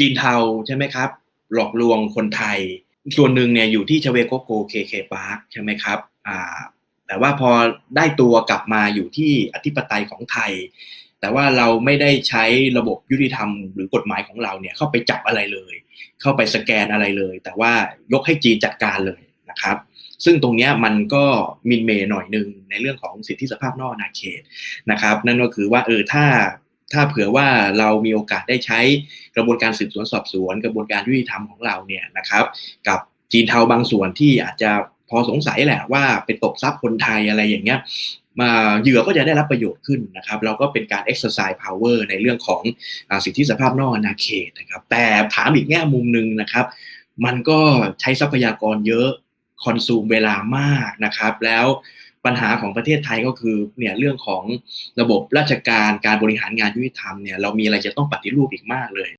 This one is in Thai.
จีนเทาใช่ไหมครับ หลอกลวงคนไทย ส่วนหนึ่งเนี่ยอยู่ที่ชเวโกโกเคเคปาร์คใช่ไหมครับอ่าแต่ว่าพอได้ตัวกลับมาอยู่ที่อธิปไตยของไทย แต่ว่าเราไม่ได้ใช้ระบบยุติธรรมหรือกฎหมายของเราเนี่ยเข้าไปจับอะไรเลย เข้าไปสแกนอะไรเลย แต่ว่ายกให้จีนจัดการเลยนะครับ ซึ่งตรงนี้มันก็มินเมย์หน่อยหนึ่งในเรื่องของสิทธิสภาพนอกอาณาเขตนะครับ นั่นก็คือว่าเออถ้า ถ้าเผื่อว่าเรามีโอกาสได้ใช้กระบวนการสืบสวนสอบสวน กระบวนการยุติธรรมของเราเนี่ยนะครับ กับจีนเทาบางส่วนที่อาจจะพอสงสัยแหละว่าเป็นตบทรัพย์คนไทยอะไรอย่างเงี้ยมาเหยื่อก็จะได้รับประโยชน์ขึ้นนะครับ เราก็เป็นการ exercise power ในเรื่องของอสิทธิสภาพนอกอาณาเขตนะครับ แต่ถามอีกแง่มุมหนึ่งนะครับ มันก็ใช้ทรัพยากรเยอะคอนซูมเวลามากนะครับ แล้ว ปัญหาของประเทศไทยก็คือเนี่ยเรื่องของระบบราชการการบริหารงานยุติธรรมเนี่ยเรามีอะไรจะต้องปฏิรูปอีกมากเลย